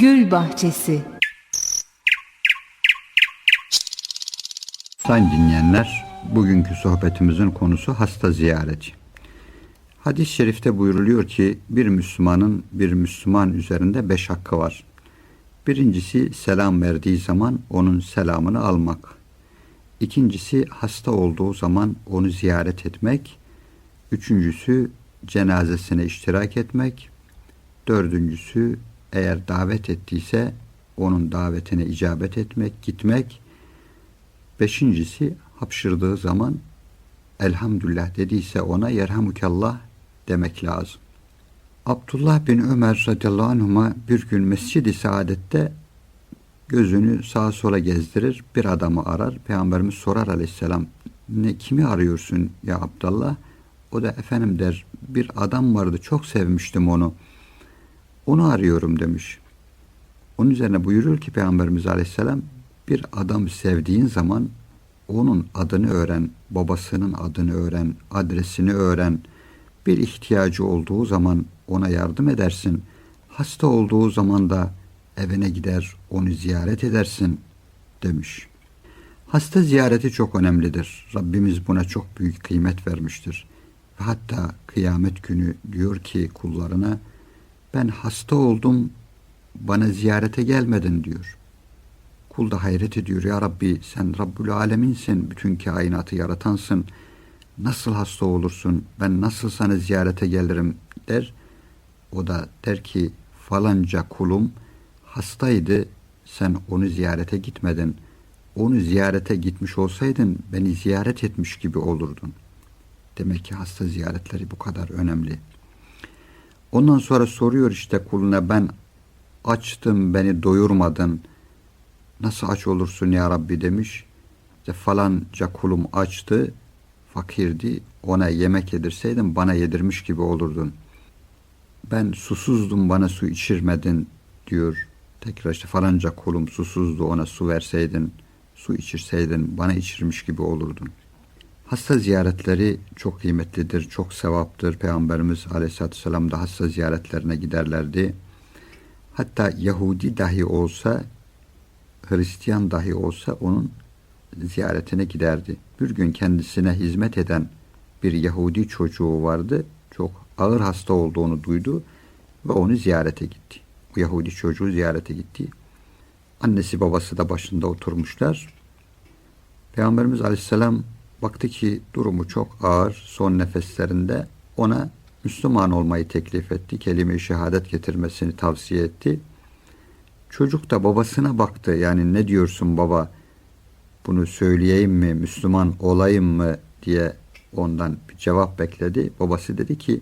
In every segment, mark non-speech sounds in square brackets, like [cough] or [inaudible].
Gül bahçesi. Sayın dinleyenler, bugünkü sohbetimizin konusu hasta ziyareti. Hadis-i şerifte buyuruluyor ki bir Müslümanın bir Müslüman üzerinde beş hakkı var. Birincisi selam verdiği zaman onun selamını almak. İkincisi hasta olduğu zaman onu ziyaret etmek. Üçüncüsü cenazesine iştirak etmek. Dördüncüsü eğer davet ettiyse onun davetine icabet etmek, gitmek. Beşincisi hapşırdığı zaman elhamdülillah dediyse ona yerhamukallah demek lazım. Abdullah bin Ömer radıyallahu anhuma bir gün Mescid-i Saadet'te gözünü sağa sola gezdirir, bir adamı arar. Peygamberimiz sorar aleyhisselam, ne kimi arıyorsun ya Abdullah? O da efendim der, bir adam vardı çok sevmiştim onu. Onu arıyorum demiş. Onun üzerine buyuruyor ki Peygamberimiz aleyhisselam, bir adam sevdiğin zaman onun adını öğren, babasının adını öğren, adresini öğren. Bir ihtiyacı olduğu zaman ona yardım edersin. Hasta olduğu zaman da evine gider, onu ziyaret edersin demiş. Hasta ziyareti çok önemlidir. Rabbimiz buna çok büyük kıymet vermiştir. Ve hatta kıyamet günü diyor ki kullarına ben hasta oldum bana ziyarete gelmedin diyor. Kul da hayret ediyor. Ya Rabbi sen Rabbül Aleminsin. Bütün kainatı yaratansın. Nasıl hasta olursun? Ben nasıl sana ziyarete gelirim der. O da der ki falanca kulum hastaydı. Sen onu ziyarete gitmedin. Onu ziyarete gitmiş olsaydın beni ziyaret etmiş gibi olurdun. Demek ki hasta ziyaretleri bu kadar önemli. Ondan sonra soruyor işte kuluna ben açtım beni doyurmadın.'' nasıl aç olursun ya Rabbi demiş. İşte falanca kulum açtı, fakirdi, ona yemek yedirseydin bana yedirmiş gibi olurdun. Ben susuzdum bana su içirmedin diyor. Tekrar işte falanca kulum susuzdu ona su verseydin, su içirseydin bana içirmiş gibi olurdun. Hasta ziyaretleri çok kıymetlidir, çok sevaptır. Peygamberimiz aleyhissalatü vesselam da hasta ziyaretlerine giderlerdi. Hatta Yahudi dahi olsa Hristiyan dahi olsa onun ziyaretine giderdi. Bir gün kendisine hizmet eden bir Yahudi çocuğu vardı. Çok ağır hasta olduğunu duydu ve onu ziyarete gitti. Bu Yahudi çocuğu ziyarete gitti. Annesi babası da başında oturmuşlar. Peygamberimiz Aleyhisselam baktı ki durumu çok ağır. Son nefeslerinde ona Müslüman olmayı teklif etti. Kelime-i şehadet getirmesini tavsiye etti. Çocuk da babasına baktı. Yani ne diyorsun baba? Bunu söyleyeyim mi? Müslüman olayım mı? diye ondan bir cevap bekledi. Babası dedi ki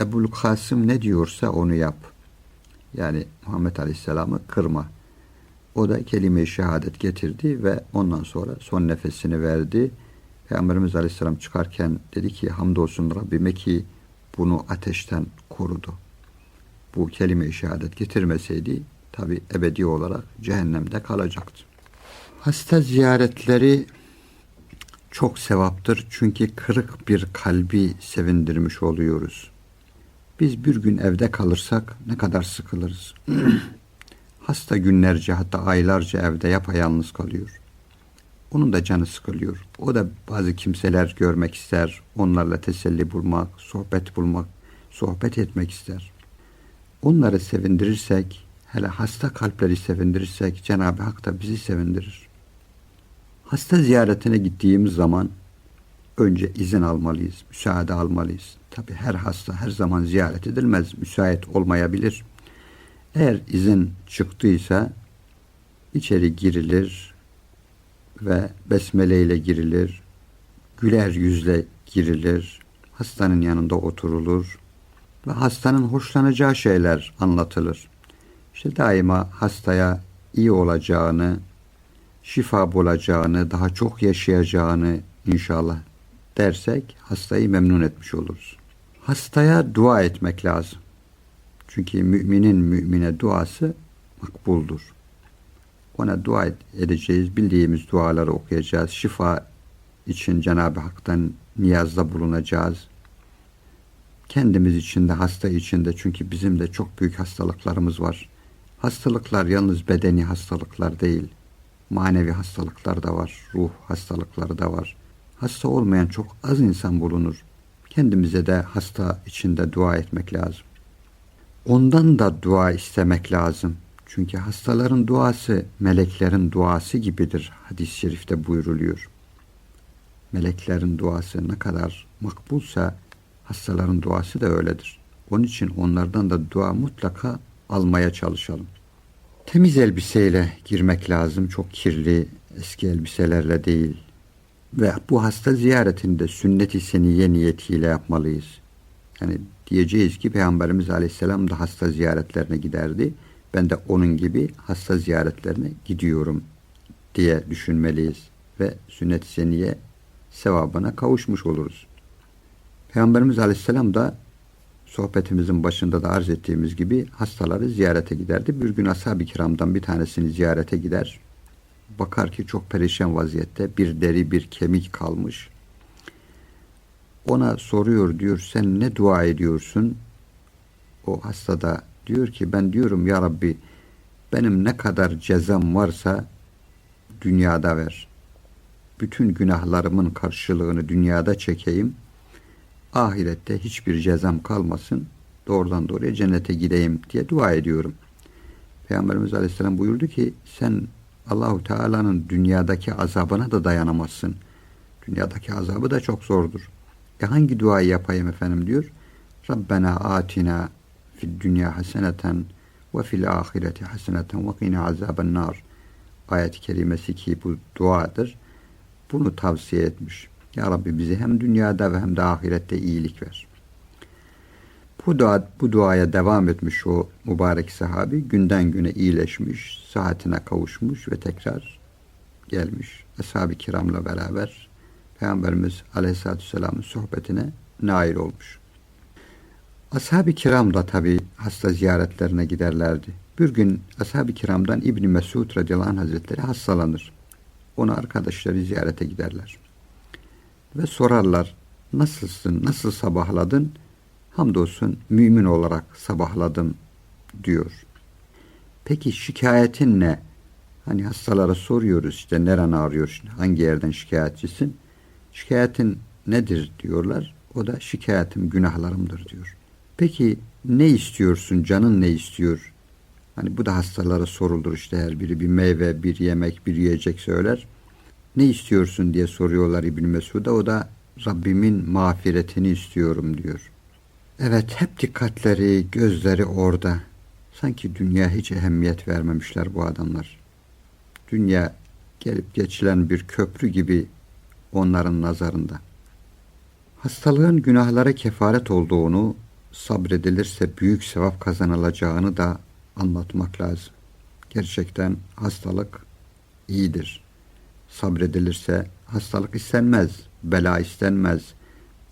Ebul Kasım ne diyorsa onu yap. Yani Muhammed Aleyhisselam'ı kırma. O da kelime-i şehadet getirdi ve ondan sonra son nefesini verdi. Peygamberimiz Aleyhisselam çıkarken dedi ki hamdolsun Rabbime ki bunu ateşten korudu. Bu kelime-i şehadet getirmeseydi tabi ebedi olarak cehennemde kalacaktı. Hasta ziyaretleri çok sevaptır çünkü kırık bir kalbi sevindirmiş oluyoruz. Biz bir gün evde kalırsak ne kadar sıkılırız. [clears throat] Hasta günlerce hatta aylarca evde yapayalnız kalıyor. Onun da canı sıkılıyor. O da bazı kimseler görmek ister, onlarla teselli bulmak, sohbet bulmak, sohbet etmek ister. Onları sevindirirsek Hele hasta kalpleri sevindirirsek Cenab-ı Hak da bizi sevindirir. Hasta ziyaretine gittiğimiz zaman önce izin almalıyız, müsaade almalıyız. Tabi her hasta her zaman ziyaret edilmez, müsait olmayabilir. Eğer izin çıktıysa içeri girilir ve besmele ile girilir, güler yüzle girilir, hastanın yanında oturulur ve hastanın hoşlanacağı şeyler anlatılır. İşte daima hastaya iyi olacağını, şifa bulacağını, daha çok yaşayacağını inşallah dersek hastayı memnun etmiş oluruz. Hastaya dua etmek lazım. Çünkü müminin mümine duası makbuldur. Ona dua edeceğiz, bildiğimiz duaları okuyacağız. Şifa için Cenab-ı Hak'tan niyazda bulunacağız. Kendimiz için de hasta için de çünkü bizim de çok büyük hastalıklarımız var Hastalıklar yalnız bedeni hastalıklar değil. Manevi hastalıklar da var, ruh hastalıkları da var. Hasta olmayan çok az insan bulunur. Kendimize de hasta içinde dua etmek lazım. Ondan da dua istemek lazım. Çünkü hastaların duası meleklerin duası gibidir hadis-i şerifte buyruluyor. Meleklerin duası ne kadar makbulsa hastaların duası da öyledir. Onun için onlardan da dua mutlaka almaya çalışalım. Temiz elbiseyle girmek lazım. Çok kirli eski elbiselerle değil. Ve bu hasta ziyaretini de sünnet-i seniye niyetiyle yapmalıyız. Yani diyeceğiz ki Peygamberimiz Aleyhisselam da hasta ziyaretlerine giderdi. Ben de onun gibi hasta ziyaretlerine gidiyorum diye düşünmeliyiz. Ve sünnet-i seniye sevabına kavuşmuş oluruz. Peygamberimiz Aleyhisselam da sohbetimizin başında da arz ettiğimiz gibi hastaları ziyarete giderdi. Bir gün ashab-ı kiramdan bir tanesini ziyarete gider. Bakar ki çok perişan vaziyette bir deri bir kemik kalmış. Ona soruyor diyor sen ne dua ediyorsun? O hasta da diyor ki ben diyorum ya Rabbi benim ne kadar cezam varsa dünyada ver. Bütün günahlarımın karşılığını dünyada çekeyim ahirette hiçbir cezam kalmasın, doğrudan doğruya cennete gideyim diye dua ediyorum. Peygamberimiz Aleyhisselam buyurdu ki sen Allahu Teala'nın dünyadaki azabına da dayanamazsın. Dünyadaki azabı da çok zordur. E hangi duayı yapayım efendim diyor. Rabbena atina fid dünya haseneten ve fil ahireti haseneten ve qina azaben nar. Ayet-i kerimesi ki bu duadır. Bunu tavsiye etmiş. Ya Rabbi bizi hem dünyada ve hem de ahirette iyilik ver. Bu, dua, bu duaya devam etmiş o mübarek sahabi günden güne iyileşmiş, saatine kavuşmuş ve tekrar gelmiş. Ashab-ı kiramla beraber Peygamberimiz Aleyhisselatü Vesselam'ın sohbetine nail olmuş. Ashab-ı kiram da tabi hasta ziyaretlerine giderlerdi. Bir gün ashab-ı kiramdan İbni Mesud radıyallahu anh hazretleri hastalanır. Onu arkadaşları ziyarete giderler ve sorarlar nasılsın, nasıl sabahladın? Hamdolsun mümin olarak sabahladım diyor. Peki şikayetin ne? Hani hastalara soruyoruz işte neren ağrıyor, hangi yerden şikayetçisin? Şikayetin nedir diyorlar. O da şikayetim günahlarımdır diyor. Peki ne istiyorsun, canın ne istiyor? Hani bu da hastalara sorulur işte her biri bir meyve, bir yemek, bir yiyecek söyler ne istiyorsun diye soruyorlar İbn Mesud'a. O da Rabbimin mağfiretini istiyorum diyor. Evet hep dikkatleri, gözleri orada. Sanki dünya hiç ehemmiyet vermemişler bu adamlar. Dünya gelip geçilen bir köprü gibi onların nazarında. Hastalığın günahlara kefaret olduğunu, sabredilirse büyük sevap kazanılacağını da anlatmak lazım. Gerçekten hastalık iyidir sabredilirse hastalık istenmez, bela istenmez.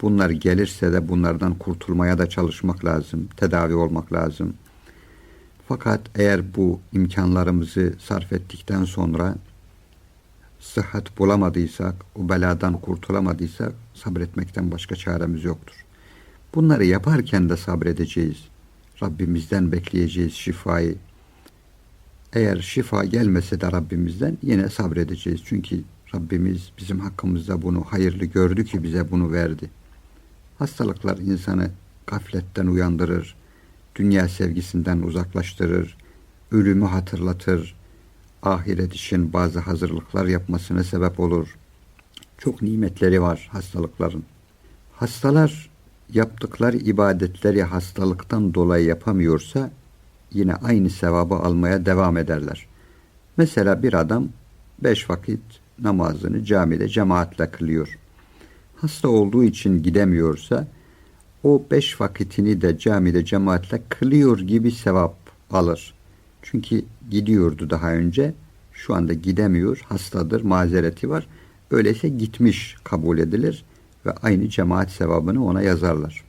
Bunlar gelirse de bunlardan kurtulmaya da çalışmak lazım, tedavi olmak lazım. Fakat eğer bu imkanlarımızı sarf ettikten sonra sıhhat bulamadıysak, o beladan kurtulamadıysak sabretmekten başka çaremiz yoktur. Bunları yaparken de sabredeceğiz. Rabbimizden bekleyeceğiz şifayı, eğer şifa gelmese de Rabbimizden yine sabredeceğiz. Çünkü Rabbimiz bizim hakkımızda bunu hayırlı gördü ki bize bunu verdi. Hastalıklar insanı gafletten uyandırır, dünya sevgisinden uzaklaştırır, ölümü hatırlatır, ahiret için bazı hazırlıklar yapmasına sebep olur. Çok nimetleri var hastalıkların. Hastalar yaptıkları ibadetleri hastalıktan dolayı yapamıyorsa yine aynı sevabı almaya devam ederler. Mesela bir adam beş vakit namazını camide cemaatle kılıyor. Hasta olduğu için gidemiyorsa o beş vakitini de camide cemaatle kılıyor gibi sevap alır. Çünkü gidiyordu daha önce, şu anda gidemiyor, hastadır, mazereti var. Öyleyse gitmiş kabul edilir ve aynı cemaat sevabını ona yazarlar.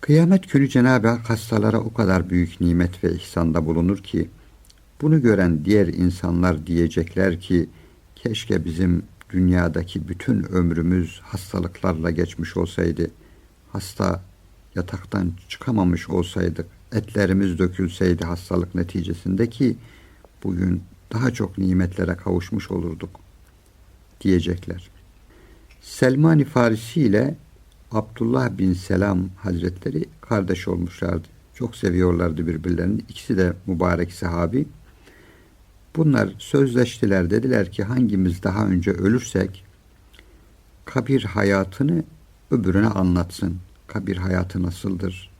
Kıyamet günü Cenab-ı Hak hastalara o kadar büyük nimet ve ihsanda bulunur ki, bunu gören diğer insanlar diyecekler ki, keşke bizim dünyadaki bütün ömrümüz hastalıklarla geçmiş olsaydı. Hasta yataktan çıkamamış olsaydık, etlerimiz dökülseydi hastalık neticesinde ki bugün daha çok nimetlere kavuşmuş olurduk diyecekler. Selman-i Farisi ile Abdullah bin Selam Hazretleri kardeş olmuşlardı. Çok seviyorlardı birbirlerini. İkisi de mübarek sahabi. Bunlar sözleştiler. Dediler ki hangimiz daha önce ölürsek kabir hayatını öbürüne anlatsın. Kabir hayatı nasıldır?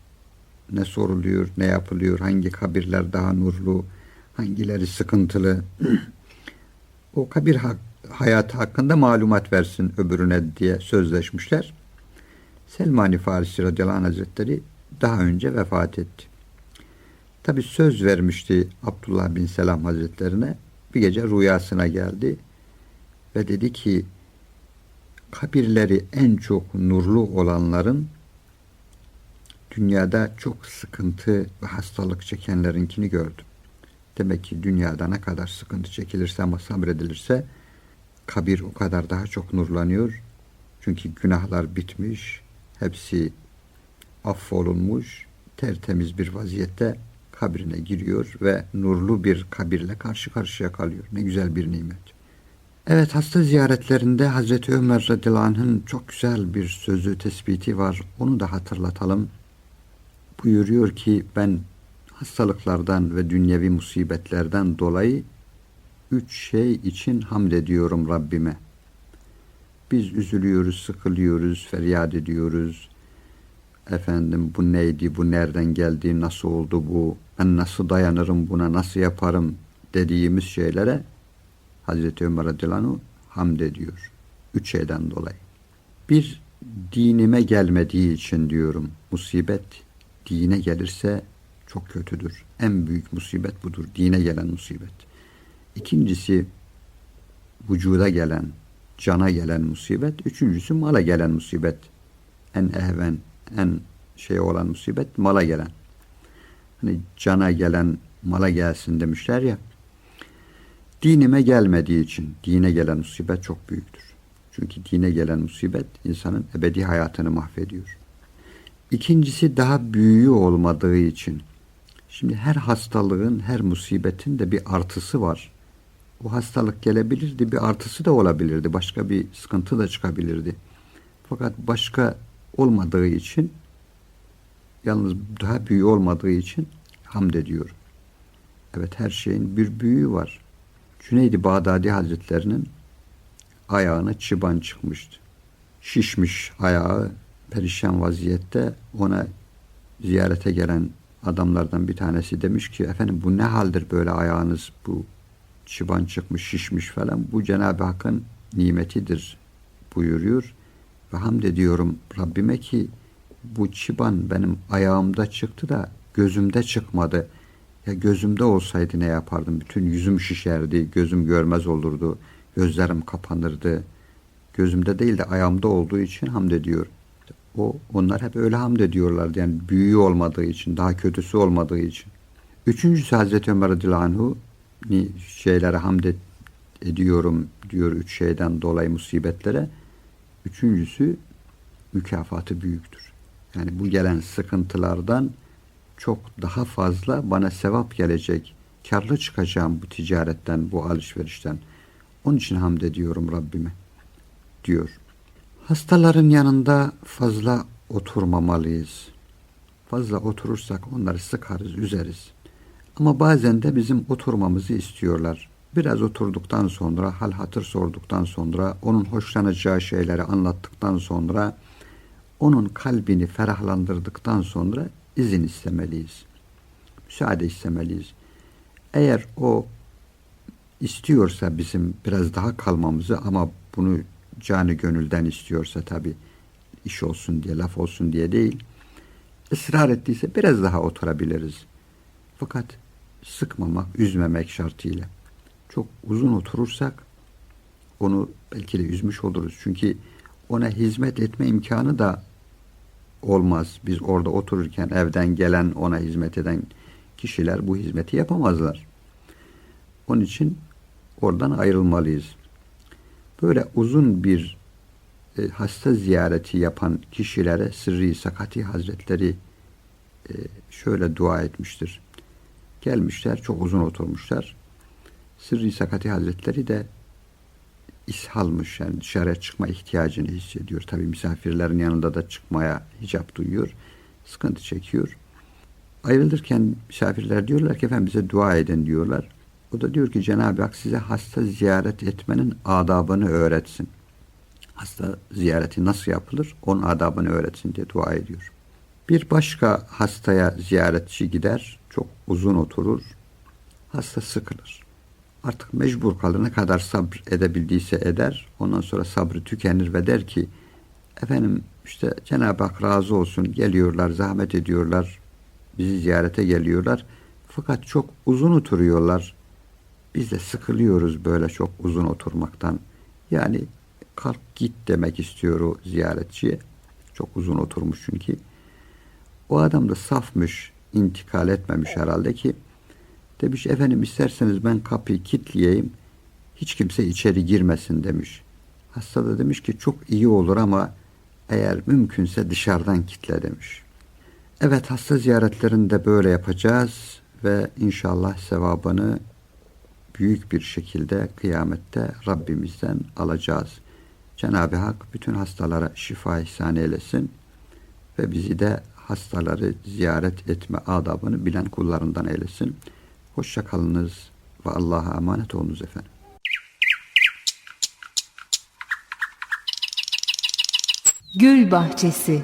Ne soruluyor, ne yapılıyor, hangi kabirler daha nurlu, hangileri sıkıntılı. [clears throat] o kabir ha- hayatı hakkında malumat versin öbürüne diye sözleşmişler. Selmani Farisi radıyallahu anh hazretleri daha önce vefat etti. Tabi söz vermişti Abdullah bin Selam hazretlerine. Bir gece rüyasına geldi ve dedi ki kabirleri en çok nurlu olanların dünyada çok sıkıntı ve hastalık çekenlerinkini gördüm. Demek ki dünyada ne kadar sıkıntı çekilirse ama sabredilirse kabir o kadar daha çok nurlanıyor. Çünkü günahlar bitmiş, hepsi affolunmuş, tertemiz bir vaziyette kabrine giriyor ve nurlu bir kabirle karşı karşıya kalıyor. Ne güzel bir nimet. Evet hasta ziyaretlerinde Hazreti Ömer radıyallahu çok güzel bir sözü tespiti var. Onu da hatırlatalım. Buyuruyor ki ben hastalıklardan ve dünyevi musibetlerden dolayı üç şey için hamd ediyorum Rabbime. Biz üzülüyoruz, sıkılıyoruz, feryat ediyoruz. Efendim bu neydi, bu nereden geldi, nasıl oldu bu, ben nasıl dayanırım buna, nasıl yaparım dediğimiz şeylere Hazreti Ömer radıyallahu hamd ediyor. Üç şeyden dolayı. Bir, dinime gelmediği için diyorum. Musibet dine gelirse çok kötüdür. En büyük musibet budur. Dine gelen musibet. İkincisi vücuda gelen, cana gelen musibet. Üçüncüsü mala gelen musibet. En ehven, en şey olan musibet mala gelen. Hani cana gelen mala gelsin demişler ya. Dinime gelmediği için dine gelen musibet çok büyüktür. Çünkü dine gelen musibet insanın ebedi hayatını mahvediyor. İkincisi daha büyüğü olmadığı için. Şimdi her hastalığın, her musibetin de bir artısı var. O hastalık gelebilirdi, bir artısı da olabilirdi. Başka bir sıkıntı da çıkabilirdi. Fakat başka olmadığı için, yalnız daha büyüğü olmadığı için hamd ediyorum. Evet her şeyin bir büyüğü var. Cüneydi Bağdadi Hazretlerinin ayağına çıban çıkmıştı. Şişmiş ayağı perişan vaziyette ona ziyarete gelen adamlardan bir tanesi demiş ki efendim bu ne haldir böyle ayağınız bu çıban çıkmış şişmiş falan bu Cenab-ı Hakk'ın nimetidir buyuruyor ve hamd ediyorum Rabbime ki bu çıban benim ayağımda çıktı da gözümde çıkmadı. Ya gözümde olsaydı ne yapardım? Bütün yüzüm şişerdi, gözüm görmez olurdu, gözlerim kapanırdı. Gözümde değil de ayağımda olduğu için hamd ediyorum. O, onlar hep öyle hamd ediyorlardı. Yani büyüğü olmadığı için, daha kötüsü olmadığı için. Üçüncüsü Hazreti Ömer radıyallahu şeylere hamd ediyorum diyor üç şeyden dolayı musibetlere. Üçüncüsü mükafatı büyüktür. Yani bu gelen sıkıntılardan çok daha fazla bana sevap gelecek. Karlı çıkacağım bu ticaretten, bu alışverişten. Onun için hamd ediyorum Rabbime diyor. Hastaların yanında fazla oturmamalıyız. Fazla oturursak onları sıkarız, üzeriz. Ama bazen de bizim oturmamızı istiyorlar. Biraz oturduktan sonra, hal hatır sorduktan sonra, onun hoşlanacağı şeyleri anlattıktan sonra, onun kalbini ferahlandırdıktan sonra izin istemeliyiz. Müsaade istemeliyiz. Eğer o istiyorsa bizim biraz daha kalmamızı ama bunu canı gönülden istiyorsa tabi iş olsun diye, laf olsun diye değil, ısrar ettiyse biraz daha oturabiliriz. Fakat sıkmamak, üzmemek şartıyla. Çok uzun oturursak onu belki de üzmüş oluruz. Çünkü ona hizmet etme imkanı da olmaz. Biz orada otururken evden gelen ona hizmet eden kişiler bu hizmeti yapamazlar. Onun için oradan ayrılmalıyız. Böyle uzun bir e, hasta ziyareti yapan kişilere Sırrı Sakati Hazretleri e, şöyle dua etmiştir. Gelmişler, çok uzun oturmuşlar. Sırrı Sakati Hazretleri de ishalmış yani dışarıya çıkma ihtiyacını hissediyor. Tabi misafirlerin yanında da çıkmaya hicap duyuyor. Sıkıntı çekiyor. Ayrılırken misafirler diyorlar ki efendim bize dua edin diyorlar. O da diyor ki Cenab-ı Hak size hasta ziyaret etmenin adabını öğretsin. Hasta ziyareti nasıl yapılır? Onun adabını öğretsin diye dua ediyor. Bir başka hastaya ziyaretçi gider, çok uzun oturur, hasta sıkılır. Artık mecbur kalır, ne kadar sabır edebildiyse eder, ondan sonra sabrı tükenir ve der ki, efendim işte Cenab-ı Hak razı olsun, geliyorlar, zahmet ediyorlar, bizi ziyarete geliyorlar, fakat çok uzun oturuyorlar, biz de sıkılıyoruz böyle çok uzun oturmaktan. Yani kalk git demek istiyor o ziyaretçiye. Çok uzun oturmuş çünkü. O adam da safmış, intikal etmemiş herhalde ki demiş efendim isterseniz ben kapıyı kilitleyeyim. Hiç kimse içeri girmesin demiş. Hasta da demiş ki çok iyi olur ama eğer mümkünse dışarıdan kitle demiş. Evet hasta ziyaretlerini de böyle yapacağız ve inşallah sevabını büyük bir şekilde kıyamette Rabbimizden alacağız. Cenab-ı Hak bütün hastalara şifa ihsan eylesin ve bizi de hastaları ziyaret etme adabını bilen kullarından eylesin. Hoşça kalınız ve Allah'a emanet olunuz efendim. Gül Bahçesi